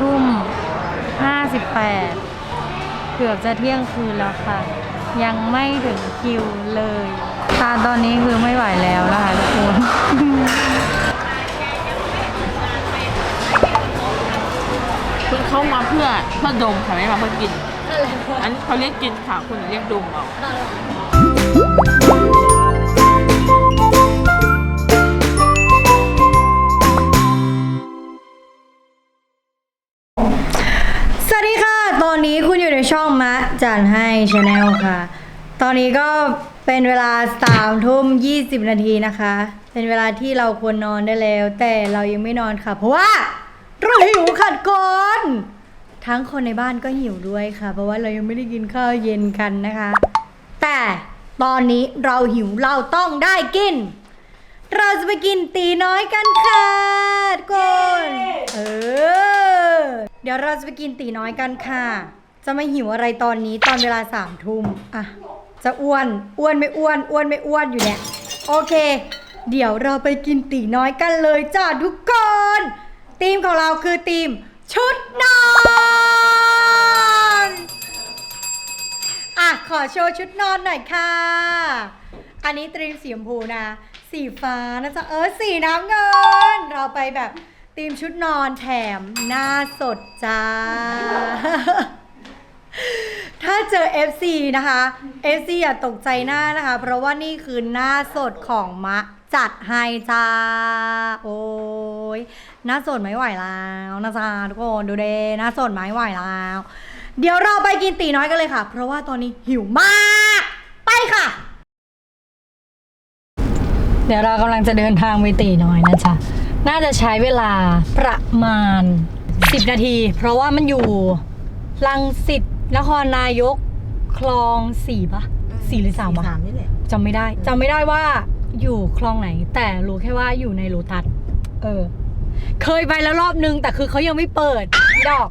ทุ่มห้าสิบแปดเกือบจะเที่ยงคืนแล้วค่ะ ยังไม่ถึงคิวเลยตาตอนนี้คือไม่ไหวแล้วนะคะทุกคนคุณเข้ามาเพื่อเพื่อดมค่ะไม่มาเพื่อกิน อันนี้เขาเรียกกินค่ะคุณเรียกดมเอา จันให้ชาแนลค่ะ ตอนนี้ก็เป็นเวลาสามทุ่มยี่สิบนาทีนะคะ เป็นเวลาที่เราควรนอนได้แล้ว แต่เรายังไม่นอนค่ะ เพราะว่าเราหิวขัดก่อนทั้งคนในบ้านก็หิวด้วยค่ะ เพราะว่าเรายังไม่ได้กินข้าวเย็นกันนะคะ แต่ตอนนี้เราหิวเราต้องได้กิน เราจะไปกินตีน้อยกันค่ะทุกคน เออ เดี๋ยวเราจะไปกินตีน้อยกันค่ะ จะไม่หิวอะไรตอนนี้ตอนเวลาสามทุ่มอะ จะอ้วน อ้วนไม่อ้วน อ้วนไม่อ้วนอยู่เนี่ย โอเค เดี๋ยวเราไปกินตีน้อยกันเลยจ้าทุกคนทีมของเราคือทีมชุดนอนอะขอโชว์ชุดนอนหน่อยค่ะ อันนี้ตรีมสีชมพูนะ สีฟ้านะจ๊ะเออสีน้ำเงิน เราไปแบบธีมชุดนอนแถมหน้าสดจ้า ถ้าเจอ FC นะคะ FC อย่าตกใจหน้านะคะ เพราะว่านี่คือหน้าสดของมะ จัดให้จ้า โอ้ยหน้าสดไม่ไหวแล้วนะจ๊ะทุกคนดูเดหน้าสดไม่ไหวแล้ว เดี๋ยวเราไปกินตีน้อยกันเลยค่ะ เพราะว่าตอนนี้หิวมาก ไปค่ะ เดี๋ยวเรากำลังจะเดินทางไปตีน้อยนะจ๊ะน่าจะใช้เวลาประมาณ 10 นาที เพราะว่ามันอยู่ลังสิต นครนายกคลองสี่ปะสี่หรือสามวะสามนี่แหละ จำไม่ได้จำไม่ได้ว่าอยู่คลองไหน แต่รู้แค่ว่าอยู่ในโลตัสเออ เคยไปแล้วรอบนึง แต่คือเขายังไม่เปิด ดอก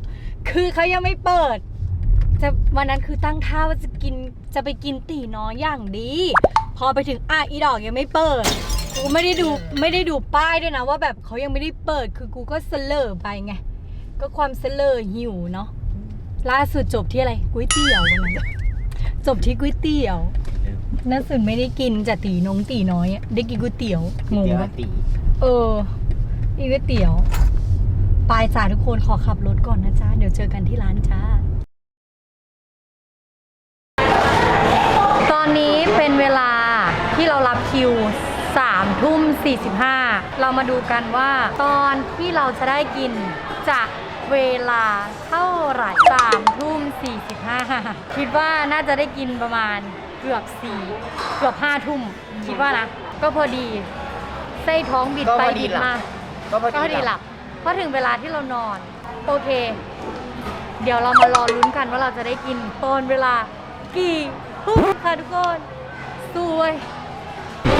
คือเขายังไม่เปิด จะวันนั้นคือตั้งท่าว่าจะกินจะไปกินตีน้อยอย่างดี พอไปถึงอะอีดอกยังไม่เปิดกูไม่ได้ดูไม่ได้ดูป้ายด้วยนะว่าแบบเขายังไม่ได้เปิดคือกูก็เสลอไปไงก็ความเสลอหิวเนาะ ล่าสุดจบที่อะไรก๋วยเตี๋ยววันนั้นจบที่ก๋วยเตี๋ยวน่าสุดไม่ได้กินจากตีนงตีน้อยอะได้กินก๋วยเตี๋ยวงงเดี๋ยวปะตีเอออีก๋วยเตี๋ยวไปจ้าทุกคนขอขับรถก่อนนะจ๊ะเดี๋ยวเจอกันที่ร้านจ้า ตอนนี้เป็นเวลาที่เรารับคิว3ทุ่ม45 เรามาดูกันว่า ตอนที่เราจะได้กินจะ เวลาเท่าไหร่3ทุ่ม45คิดว่าน่าจะได้กินประมาณเกือบ4เกือบ5ทุ่มคิดว่านะ ก็พอดีไส้ท้องบิดไปบิดมา ก็พอก็พอดีดีหหลัลับบเพราะถึงเวลาที่เรานอน โอเค เดี๋ยวเรามารอลุ้นกันว่าเราจะได้กินตอนเวลากี่ทุ่มค่ะทุกคนสวย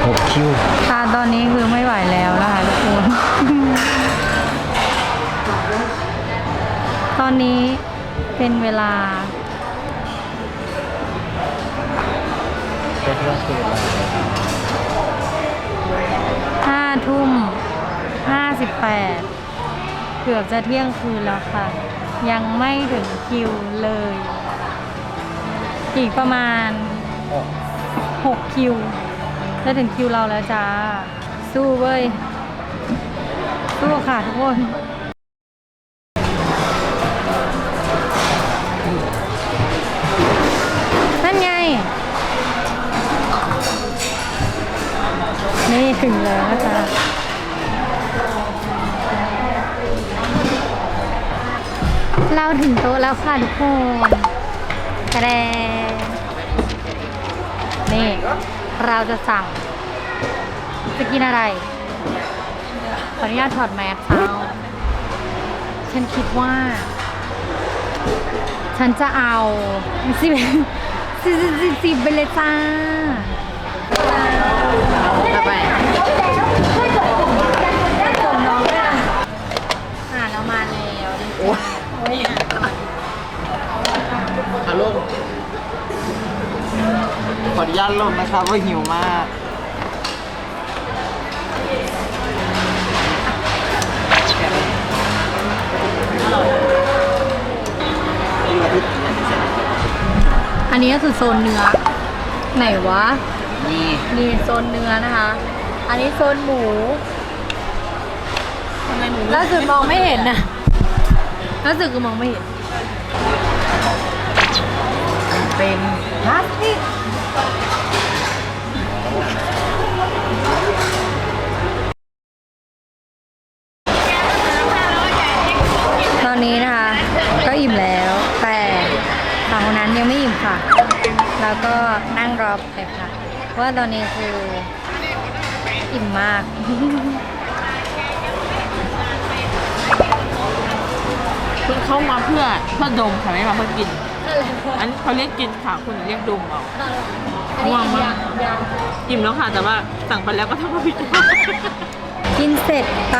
หกคิวตาตอนนี้คือ เป็นเวลาห้าทุ่มห้าสิบแปดเกือบจะเที่ยงคืนแล้วค่ะ ยังไม่ถึงคิวเลย อีกประมาณหกคิว จะถึงคิวเราแล้วจ้า สู้เว้ย สู้ค่ะทุกคน นี่ถึงแล้วนะจ๊ะเราถึงโต๊ะแล้วค่ะทุกคนกระแดงนี่ เราจะสั่ง จะกินอะไร ขออนุญาตถอดแมสเอาฉันคิดว่า ฉันจะเอาสิบสิบสิบไปเลยจ้า ไปอ่าเรามาแล้วโอ้ยอาลงขออนุญาตลงนะครับว่าหิวมากอันนี้ก็คือโซนเนื้อ ไหนวะ นี่นี่โซนเนื้อนะคะ อันนี้โซนหมูทำไมหนูล่าสุดมองไม่เห็นนะล่าสุดคือมองไม่เห็น เป็นพลาสติกตอนนี้นะคะ ก็อิ่มแล้ว แต่ฝั่งคนนั้นยังไม่อิ่มค่ะ แล้วก็นั่งรอไปค่ะ เพราะว่าตอนนี้คืออิ่มมาก คุณเข้ามาเพื่อเพื่อดมค่ะไม่มาเพื่อกิน อันนี้เขาเรียกกินค่ะคุณเรียกดมเอาอันนี้ง่วงอิ่มมายักงยังอิ่มแล้วค่ะ แต่ว่าสั่งไปแล้วก็ต้องมาพิจารณากินเสร็จไป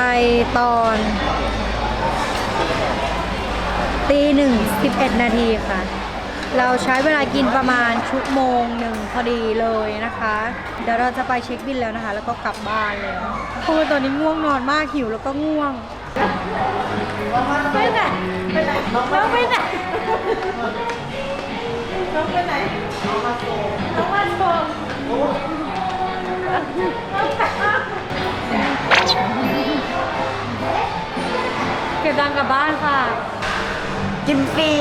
ตอนตีหนึ่งสิบเอ็ดนาทีค่ะ เราใช้เวลากินประมาณชั่วโมงหนึ่งพอดีเลยนะคะ เดี๋ยวเราจะไปเช็คบินแล้วนะคะ แล้วก็กลับบ้านแล้วเพราะว่าตอนนี้ง่วงนอนมากหิวแล้วก็ง่วงไปไหนไปไหนน้องไปไหนน้องไปไหนน้องมาส่งน้องมาส่งเก็บตังกลับบ้านค่ะ กินฟรี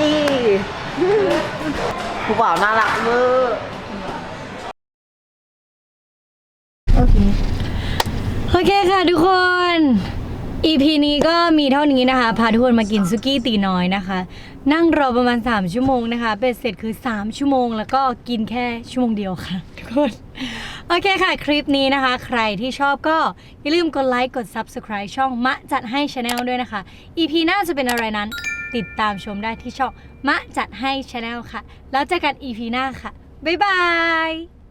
ผู้บ่าวน่ารักเวอร์โอเค โอเคค่ะทุกคน EP นี้ก็มีเท่านี้นะคะ พาทุกคนมากินซุกี้ตีน้อยนะคะ นั่งรอประมาณ 3 ชั่วโมงนะคะ เป็นเสร็จคือ 3 ชั่วโมง แล้วก็กินแค่ชั่วโมงเดียวค่ะ ทุกคน โอเคค่ะ คลิปนี้นะคะ ใครที่ชอบก็อย่าลืมกดไลค์ กด Subscribe ช่องมะจัดให้ Channel ด้วยนะคะ EP หน้าจะเป็นอะไรนั้น ติดตามชมได้ที่ช่องมะจัดให้ชาแนลค่ะ แล้วเจอกัน EP หน้าค่ะ บ๊ายบาย